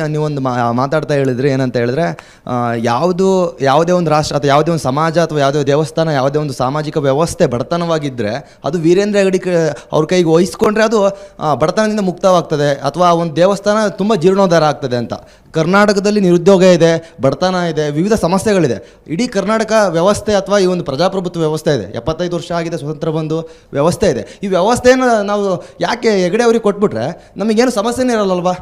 ಮಾತು ನೀವೊಂದು ಮಾತಾಡ್ತಾ ಹೇಳಿದ್ರಿ ಏನಂತ ಹೇಳಿದ್ರೆ ಯಾವುದು, ಯಾವುದೇ ಒಂದು ರಾಷ್ಟ್ರ ಅಥವಾ ಯಾವುದೇ ಒಂದು ಸಮಾಜ ಅಥವಾ ಯಾವುದೇ ದೇವಸ್ಥಾನ, ಯಾವುದೇ ಒಂದು ಸಾಮಾಜಿಕ ವ್ಯವಸ್ಥೆ ಬಡತನವಾಗಿದ್ದರೆ ಅದು ವೀರೇಂದ್ರ ಹೆಗಡಿ ಅವ್ರ ಕೈಗೆ ವಹಿಸ್ಕೊಂಡ್ರೆ ಅದು ಬಡತನದಿಂದ ಮುಕ್ತವಾಗ್ತದೆ ಅಥವಾ ಒಂದು ದೇವಸ್ಥಾನ ತುಂಬ ಜೀರ್ಣೋದ್ಧಾರ ಆಗ್ತದೆ ಅಂತ. ಕರ್ನಾಟಕದಲ್ಲಿ ನಿರುದ್ಯೋಗ ಇದೆ, ಬಡತನ ಇದೆ, ವಿವಿಧ ಸಮಸ್ಯೆಗಳಿದೆ. ಇಡೀ ಕರ್ನಾಟಕ ವ್ಯವಸ್ಥೆ ಅಥವಾ ಈ ಒಂದು ಪ್ರಜಾಪ್ರಭುತ್ವ ವ್ಯವಸ್ಥೆ ಇದೆ. ಎಪ್ಪತ್ತೈದು ವರ್ಷ ಆಗಿದೆ ಸ್ವತಂತ್ರ ಬಂದು ವ್ಯವಸ್ಥೆ ಇದೆ. ಈ ವ್ಯವಸ್ಥೆಯನ್ನು ನಾವು ಯಾಕೆ ಹೆಗಡೆ ಅವ್ರಿಗೆ ಕೊಟ್ಬಿಟ್ರೆ, ನಮಗೇನು ಸಮಸ್ಯೆನೇ ಇರಲ್ಲಲ್ವಾ?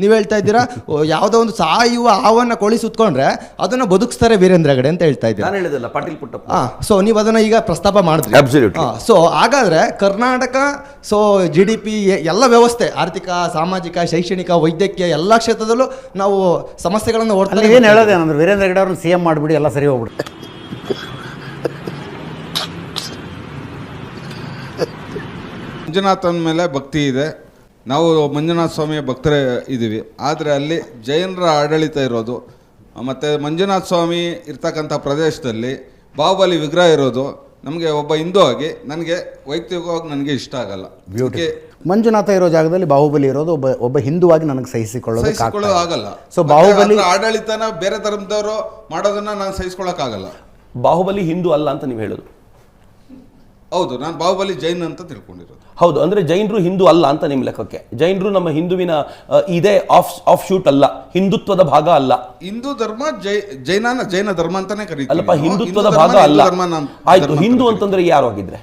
ನೀವು ಹೇಳ್ತಾ ಇದ್ದೀರಾ? ಓ, ಯಾವುದೋ ಒಂದು ಸಾಯುವ ಹಾವನ್ನ ಕೋಳಿ ಸುತ್ಕೊಂಡ್ರೆ ಅದನ್ನ ಬದುಕಿಸ್ತಾರೆ ವೀರೇಂದ್ರ ಹೆಗಡೆ ಅಂತ ಹೇಳ್ತಾ ಇದ್ದೀರಾ? ನಾನು ಹೇಳಿದಲ್ಲ ಪಾಟೀಲ್ ಪುಟ್ಟಪ್ಪ. ಸೊ ನೀವು ಅದನ್ನ ಈಗ ಪ್ರಸ್ತಾಪ ಮಾಡಿದ್ರಿ. ಸೊ ಹಾಗಾದ್ರೆ Karnataka so G D P ಎಲ್ಲ ವ್ಯವಸ್ಥೆ ಆರ್ಥಿಕ ಸಾಮಾಜಿಕ ಶೈಕ್ಷಣಿಕ ವೈದ್ಯಕೀಯ ಎಲ್ಲ ಕ್ಷೇತ್ರದಲ್ಲೂ ನಾವು ಸಮಸ್ಯೆಗಳನ್ನು ಓಡ್ತಾ ಓಡ್ತಾರೆ ಏನು ಹೇಳೋದೇನಂದ್ರೆ ವೀರೇಂದ್ರ ಹೆಗಡೆ ಅವ್ರನ್ನ ಸಿ ಎಂ ಮಾಡಿಬಿಡಿ ಎಲ್ಲ ಸರಿ ಹೋಗ್ಬಿಡುತ್ತೆ. ಮಂಜುನಾಥನ್ ಮೇಲೆ ಭಕ್ತಿ ಇದೆ. ನಾವು ಮಂಜುನಾಥ ಸ್ವಾಮಿಯ ಭಕ್ತರೇ ಇದ್ದೀವಿ ಆದರೆ ಅಲ್ಲಿ ಜೈನರ ಆಡಳಿತ ಇರೋದು ಮತ್ತು ಮಂಜುನಾಥ ಸ್ವಾಮಿ ಇರ್ತಕ್ಕಂಥ ಪ್ರದೇಶದಲ್ಲಿ ಬಾಹುಬಲಿ ವಿಗ್ರಹ ಇರೋದು ನಮಗೆ ಒಬ್ಬ ಹಿಂದೂ ಆಗಿ ನನಗೆ ವೈಯಕ್ತಿಕವಾಗಿ ನನಗೆ ಇಷ್ಟ ಆಗಲ್ಲ. ಬ್ಯೂಟಿ ಮಂಜುನಾಥ ಇರೋ ಜಾಗದಲ್ಲಿ ಬಾಹುಬಲಿ ಇರೋದು ಒಬ್ಬ ಒಬ್ಬ ಹಿಂದೂವಾಗಿ ನನಗೆ ಸಹಿಸಿಕೊಳ್ಳೋದು ಆಗಲ್ಲ. ಸೊ ಬಾಹುಬಲಿ ಆಡಳಿತನ ಬೇರೆ ಧರ್ಮದವರು ಮಾಡೋದನ್ನ ನಾನು ಸಹಿಸ್ಕೊಳ್ಳೋಕ್ಕಾಗಲ್ಲ. ಬಾಹುಬಲಿ ಹಿಂದೂ ಅಲ್ಲ ಅಂತ ನೀವು ಹೇಳೋದು. ಹೌದು ನಾನು ಬಾಹುಬಲಿ ಜೈನ್ ಅಂತ ತಿಳ್ಕೊಂಡಿರೋದು. ಹೌದು ಅಂದ್ರೆ ಜೈನರು ಹಿಂದೂ ಅಲ್ಲ ಅಂತ ನಿಮ್ಮ ಲೆಕ್ಕಕ್ಕೆ. ಜೈನರು ನಮ್ಮ ಹಿಂದುವಿನ ಆ, ಇದೇ ಆಫ್ ಆಫ್ ಶೂಟ್ ಅಲ್ಲ ಹಿಂದುತ್ವದ ಭಾಗ ಅಲ್ಲ. ಹಿಂದೂ ಧರ್ಮ ಜೈ ಜೈನ ಜೈನ ಧರ್ಮ ಅಂತಾನೆ ಕರೀತೀವಿ ಅಲ್ಲಪ್ಪ ನಾವು. ಹಿಂದುತ್ವದ ಹಿಂದೂ ಭಾಗ ಅಲ್ಲ. ಹಿಂದೂ ಧರ್ಮ ನಾನ್- ಆಯ್ತು ಧರ್ಮ ಹಿಂದೂ ಅಂತ ಅಂತಂದ್ರೆ ಯಾರು ಆಗಿದ್ರೆ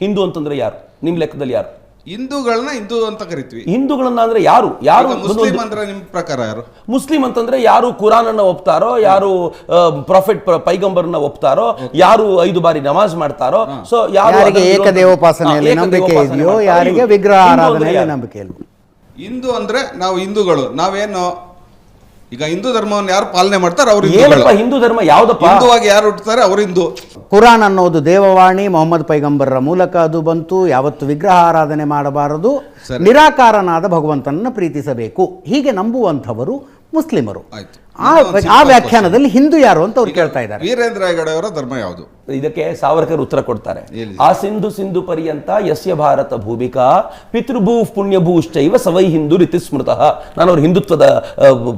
ಹಿಂದೂ ಅಂತಂದ್ರೆ ಯಾರು? ನಿಮ್ ಲೆಕ್ಕದಲ್ಲಿ ಯಾರು? ಹಿಂದೂಗಳನ್ನ ಹಿಂದೂ ಅಂತ ಕರಿತೀವಿ. ಹಿಂದೂಗಳನ್ನ ಅಂದ್ರೆ ಯಾರು? ಯಾರು ಮುಸ್ಲಿಂ ಅಂದ್ರೆ ನಿಮ್ ಪ್ರಕಾರ ಯಾರು? ಮುಸ್ಲಿಂ ಅಂತಂದ್ರೆ ಯಾರು ಕುರಾನ್ ಅನ್ನ ಒಪ್ತಾರೋ ಯಾರು ಪ್ರಾಫಿಟ್ ಪೈಗಂಬರ್ನ ಒಪ್ತಾರೋ ಯಾರು ಐದು ಬಾರಿ ನಮಾಜ್ ಮಾಡ್ತಾರೋ ಸೊ ಯಾರು ಯಾರಿಗೆ ಏಕದೇವೋಪಾಸನೆಯಲ್ಲಿ ಹಾ, ನಂಬಿಕೆ ಏಕದೇವೋಪಾಸನೆ ಇದೆಯೋ ಯಾರಿಗೆ ವಿಗ್ರಹ ಆರಾಧನೆಯಲ್ಲಿ ನಂಬಿಕೆ ಹಿಂದೂ ಅಂದ್ರೆ ನಾವು ಹಿಂದೂಗಳು ನಾವೇನು ಈಗ ಹಿಂದೂ ಧರ್ಮವನ್ನು ಯಾರು ಪಾಲನೆ ಮಾಡ್ತಾರೆ? ಅವ್ರು ಏನಪ್ಪ ಹಿಂದೂ ಧರ್ಮ ಯಾವ್ದಪ್ಪ? ಹಿಂದುವಾಗಿ ಯಾರು ಹುಟ್ಟುತ್ತಾರೆ ಅವ್ರು ಹಿಂದೂ. ಕುರಾನ್ ಅನ್ನೋದು ದೇವವಾಣಿ ಮೊಹಮ್ಮದ್ ಪೈಗಂಬರ್ರ ಮೂಲಕ ಅದು ಬಂತು. ಯಾವತ್ತು ವಿಗ್ರಹ ಆರಾಧನೆ ಮಾಡಬಾರದು. ನಿರಾಕಾರನಾದ ಭಗವಂತನನ್ನ ಪ್ರೀತಿಸಬೇಕು. ಹೀಗೆ ನಂಬುವಂಥವರು ಮುಸ್ಲಿಮರು. ಆಯ್ತು. ಆ ಆ ವ್ಯಾಖ್ಯಾನದಲ್ಲಿ ಹಿಂದೂ ಯಾರು ಅಂತ ಅವ್ರು ಕೇಳ್ತಾ ಇದ್ದಾರೆ. ವೀರೇಂದ್ರ ಹೆಗಡೆ ಅವರ ಧರ್ಮ ಯಾವುದು? ಇದಕ್ಕೆ ಸಾವರ್ಕರ್ ಉತ್ತರ ಕೊಡ್ತಾರೆ. ಆ ಸಿಂಧು ಸಿಂಧು ಪರ್ಯಂತ ಯಸ್ಯ ಭಾರತ ಭೂಮಿಕಾ ಪಿತೃಭೂ ಪುಣ್ಯಭೂಶ್ಚೈವ ಸವೈ ಹಿಂದೂ ರೀತಿ ಸ್ಮೃತಃ ನಾನು ಅವ್ರ ಹಿಂದುತ್ವದ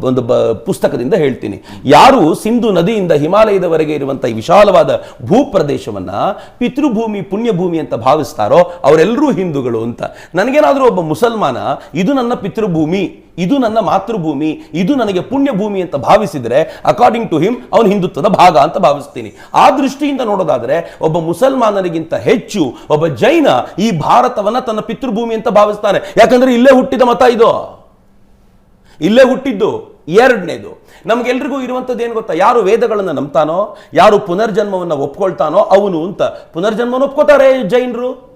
ಒಂದು ಪುಸ್ತಕದಿಂದ ಹೇಳ್ತೀನಿ. ಯಾರು ಸಿಂಧು ನದಿಯಿಂದ ಹಿಮಾಲಯದವರೆಗೆ ಇರುವಂತಹ ಈ ವಿಶಾಲವಾದ ಭೂಪ್ರದೇಶವನ್ನ ಪಿತೃಭೂಮಿ ಪುಣ್ಯಭೂಮಿ ಅಂತ ಭಾವಿಸ್ತಾರೋ ಅವರೆಲ್ಲರೂ ಹಿಂದೂಗಳು ಅಂತ. ನನಗೇನಾದ್ರೂ ಒಬ್ಬ ಮುಸಲ್ಮಾನ ಇದು ನನ್ನ ಪಿತೃಭೂಮಿ. ಇದು ನನ್ನ ಮಾತೃಭೂಮಿ, ಇದು ನನಗೆ ಪುಣ್ಯ ಭೂಮಿ ಅಂತ ಭಾವಿಸಿದರೆ ಅಕಾರ್ಡಿಂಗ್ ಟು ಹಿಮ್ ಅವನು ಹಿಂದುತ್ವದ ಭಾಗ ಅಂತ ಭಾವಿಸ್ತೀನಿ. ಆ ದೃಷ್ಟಿಯಿಂದ ನೋಡೋದಾದ್ರೆ ಒಬ್ಬ ಮುಸಲ್ಮಾನರಿಗಿಂತ ಹೆಚ್ಚು ಒಬ್ಬ ಜೈನ ಈ ಭಾರತವನ್ನ ತನ್ನ ಪಿತೃಭೂಮಿ ಅಂತ ಭಾವಿಸ್ತಾನೆ ಯಾಕಂದ್ರೆ ಇಲ್ಲೇ ಹುಟ್ಟಿದ ಮತ ಇದು. ಇಲ್ಲೇ ಹುಟ್ಟಿದ್ದು ಎರಡನೇದು. ನಮಗೆಲ್ರಿಗೂ ಇರುವಂಥದ್ದು ಏನು ಗೊತ್ತಾ? ಯಾರು ವೇದಗಳನ್ನು ನಂಬ್ತಾನೋ, ಯಾರು ಪುನರ್ಜನ್ಮವನ್ನು ಒಪ್ಕೊಳ್ತಾನೋ ಅವನು ಅಂತ. ಪುನರ್ಜನ್ಮವನ್ನು ಒಪ್ಕೋತಾರೆ ಜೈನರು.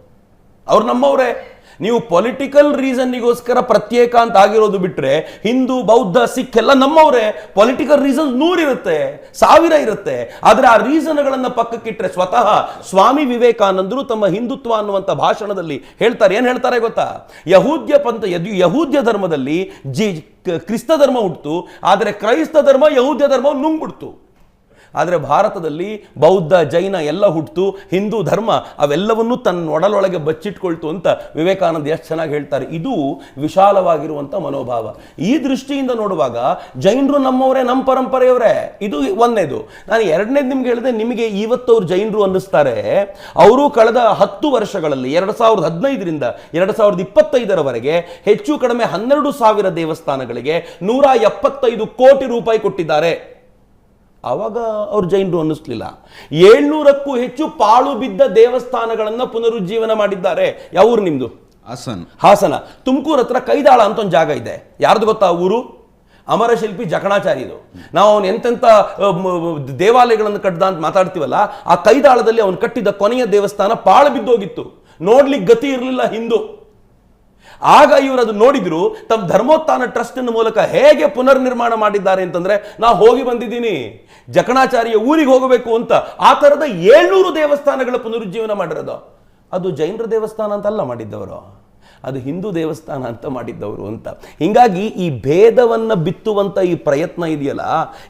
ಅವ್ರು ನಮ್ಮವ್ರೆ. ನೀವು ಪೊಲಿಟಿಕಲ್ ರೀಸನ್ಗೋಸ್ಕರ ಪ್ರತ್ಯೇಕ ಅಂತ ಆಗಿರೋದು ಬಿಟ್ರೆ ಹಿಂದೂ, ಬೌದ್ಧ, ಸಿಖ್ ಎಲ್ಲ ನಮ್ಮವರೇ ಪೊಲಿಟಿಕಲ್ ರೀಸನ್ ನೂರಿರುತ್ತೆ, ಸಾವಿರ ಇರುತ್ತೆ. ಆದರೆ ಆ ರೀಸನ್ಗಳನ್ನು ಪಕ್ಕಕ್ಕಿಟ್ರೆ ಸ್ವತಃ ಸ್ವಾಮಿ ವಿವೇಕಾನಂದರು ತಮ್ಮ ಹಿಂದುತ್ವ ಅನ್ನುವಂಥ ಭಾಷಣದಲ್ಲಿ ಹೇಳ್ತಾರೆ. ಏನು ಹೇಳ್ತಾರೆ ಗೊತ್ತಾ? ಯಹೂದ್ಯ ಪಂಥ ಯಹೂದ್ಯ ಧರ್ಮದಲ್ಲಿ ಜಿ ಕ್ರಿಸ್ತ ಧರ್ಮ ಹುಟ್ಟಿತು ಆದರೆ ಕ್ರೈಸ್ತ ಧರ್ಮ ಯಹೂದ್ಯ ಧರ್ಮ ನುಂಗ್ಬಿಡ್ತು. ಆದರೆ ಭಾರತದಲ್ಲಿ ಬೌದ್ಧ, ಜೈನ ಎಲ್ಲ ಹುಟ್ಟಿತು ಹಿಂದೂ ಧರ್ಮ ಅವೆಲ್ಲವನ್ನೂ ತನ್ನ ಒಡಲೊಳಗೆ ಬಚ್ಚಿಟ್ಕೊಳ್ತು ಅಂತ ವಿವೇಕಾನಂದ ಎಷ್ಟು ಚೆನ್ನಾಗಿ ಹೇಳ್ತಾರೆ. ಇದು ವಿಶಾಲವಾಗಿರುವಂಥ ಮನೋಭಾವ. ಈ ದೃಷ್ಟಿಯಿಂದ ನೋಡುವಾಗ ಜೈನರು ನಮ್ಮವರೇ ನಮ್ಮ ಪರಂಪರೆಯವರೇ, ಇದು ಒಂದನೇದು ನಾನು ಎರಡನೇದು ನಿಮ್ಗೆ ಹೇಳಿದೆ, ನಿಮಗೆ ಇವತ್ತು ಅವ್ರು ಜೈನರು ಅನ್ನಿಸ್ತಾರೆ. ಅವರು ಕಳೆದ ಹತ್ತು ವರ್ಷಗಳಲ್ಲಿ, ಎರಡು ಸಾವಿರದ ಹದಿನೈದರಿಂದ ಎರಡು ಸಾವಿರದ ಇಪ್ಪತ್ತೈದರವರೆಗೆ ಹೆಚ್ಚು ಕಡಿಮೆ ಹನ್ನೆರಡು ಸಾವಿರ ದೇವಸ್ಥಾನಗಳಿಗೆ ನೂರ ಎಪ್ಪತ್ತೈದು ಕೋಟಿ ರೂಪಾಯಿ ಕೊಟ್ಟಿದ್ದಾರೆ. ಆವಾಗ ಅವ್ರು ಜೈನರು ಅನ್ನಿಸ್ಲಿಲ್ಲ. ಏಳ್ನೂರಕ್ಕೂ ಹೆಚ್ಚು ಪಾಳು ಬಿದ್ದ ದೇವಸ್ಥಾನಗಳನ್ನ ಪುನರುಜ್ಜೀವನ ಮಾಡಿದ್ದಾರೆ. ಯಾವ ಊರು ನಿಮ್ದು? ಹಾಸನ. ಹಾಸನ. ತುಮಕೂರು ಹತ್ರ ಕೈದಾಳ ಅಂತ ಒಂದು ಜಾಗ ಇದೆ. ಯಾರ್ದು ಗೊತ್ತಾ ಊರು? ಅಮರಶಿಲ್ಪಿ ಜಕಣಾಚಾರ್ಯರು ನಾವು ಅವನು ಎಂತೆಂಥ ದೇವಾಲಯಗಳನ್ನು ಕಟ್ಟದ ಅಂತ ಮಾತಾಡ್ತೀವಲ್ಲ ಆ ಕೈದಾಳದಲ್ಲಿ ಅವನು ಕಟ್ಟಿದ ಕೊನೆಯ ದೇವಸ್ಥಾನ ಪಾಳು ಬಿದ್ದೋಗಿತ್ತು. ನೋಡ್ಲಿಕ್ಕೆ ಗತಿ ಇರಲಿಲ್ಲ ಹಿಂದೂ. ಆಗ ಇವರು ಅದು ನೋಡಿದ್ರು, ತಮ್ಮ ಧರ್ಮೋತ್ಥಾನ ಟ್ರಸ್ಟ್ ಮೂಲಕ ಹೇಗೆ ಪುನರ್ನಿರ್ಮಾಣ ಮಾಡಿದ್ದಾರೆ ಅಂತಂದ್ರೆ, ನಾ ಹೋಗಿ ಬಂದಿದ್ದೀನಿ, ಜಕಣಾಚಾರ್ಯ ಊರಿಗೆ ಹೋಗಬೇಕು ಅಂತ. ಆ ತರದ ಏಳ್ನೂರು ದೇವಸ್ಥಾನಗಳ ಪುನರುಜ್ಜೀವನ ಮಾಡಿರೋದು. ಅದು ಜೈನರ ದೇವಸ್ಥಾನ ಅಂತಲ್ಲ ಮಾಡಿದ್ದವರು. ಅದು ಹಿಂದೂ ದೇವಸ್ಥಾನ ಅಂತ ಮಾಡಿದ್ದವರು ಅಂತ. ಹಿಂಗಾಗಿ ಈ ಭೇದವನ್ನು ಬಿತ್ತುವಂತ ಈ ಪ್ರಯತ್ನ ಇದೆಯಲ್ಲ,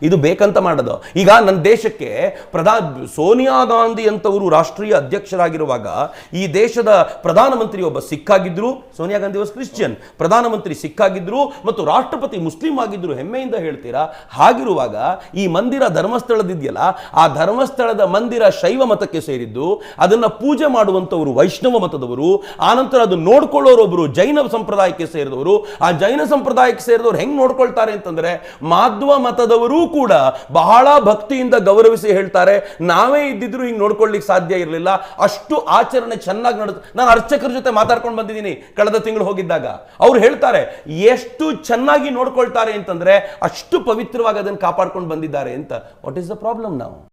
ಇದು ಬೇಕಂತ ಮಾಡೋದು. ಈಗ ನನ್ನ ದೇಶಕ್ಕೆ ಪ್ರಧಾ ಸೋನಿಯಾ ಗಾಂಧಿ ಅಂತವರು ರಾಷ್ಟ್ರೀಯ ಅಧ್ಯಕ್ಷರಾಗಿರುವಾಗ ಈ ದೇಶದ ಪ್ರಧಾನಮಂತ್ರಿ ಒಬ್ಬ ಸಿಕ್ಕಾಗಿದ್ರು, ಸೋನಿಯಾ ಗಾಂಧಿ ವಾಸ್ ಕ್ರಿಶ್ಚಿಯನ್, ಪ್ರಧಾನಮಂತ್ರಿ ಸಿಕ್ಕಾಗಿದ್ರು ಮತ್ತು ರಾಷ್ಟ್ರಪತಿ ಮುಸ್ಲಿಂ ಆಗಿದ್ರು, ಹೆಮ್ಮೆಯಿಂದ ಹೇಳ್ತೀರಾ? ಹಾಗಿರುವಾಗ ಈ ಮಂದಿರ ಧರ್ಮಸ್ಥಳದಿದೆಯಲ್ಲ ಆ ಧರ್ಮಸ್ಥಳದ ಮಂದಿರ ಶೈವ ಮತಕ್ಕೆ ಸೇರಿದ್ದು, ಅದನ್ನ ಪೂಜೆ ಮಾಡುವಂತವರು ವೈಷ್ಣವ ಮತದವರು, ಆನಂತರ ಅದು ನೋಡ್ಕೊಳ್ಳೋರು ಒಬ್ರು ಜೈನ ಸಂಪ್ರದಾಯಕ್ಕೆ ಸೇರಿದವರು, ಆ ಜೈನ ಸಂಪ್ರದಾಯಕ್ಕೆ ಸೇರಿದವರು ಹೆಂಗ್ ನೋಡ್ಕೊಳ್ತಾರೆ ಅಂತಂದ್ರೆ ಮಾಧ್ವ ಮತದವರೂ ಕೂಡ ಬಹಳ ಭಕ್ತಿಯಿಂದ ಗೌರವಿಸಿ ಹೇಳ್ತಾರೆ, ನಾವೇ ಇದ್ದಿದ್ರು ಹಿಂಗ್ ನೋಡ್ಕೊಳ್ಳಿಕ್ಕೆ ಸಾಧ್ಯ ಇರಲಿಲ್ಲ, ಅಷ್ಟು ಆಚರಣೆ ಚೆನ್ನಾಗಿ ನಡೆ ನಾನು ಅರ್ಚಕರ ಜೊತೆ ಮಾತಾಡ್ಕೊಂಡು ಬಂದಿದ್ದೀನಿ ಕಳೆದ ತಿಂಗಳು ಹೋಗಿದ್ದಾಗ. ಅವ್ರು ಹೇಳ್ತಾರೆ, ಎಷ್ಟು ಚೆನ್ನಾಗಿ ನೋಡ್ಕೊಳ್ತಾರೆ ಅಂತಂದ್ರೆ ಅಷ್ಟು ಪವಿತ್ರವಾಗಿ ಅದನ್ನು ಕಾಪಾಡ್ಕೊಂಡು ಬಂದಿದ್ದಾರೆ ಅಂತ. ವಾಟ್ ಈಸ್ ದ ಪ್ರಾಬ್ಲಮ್ ನಾವು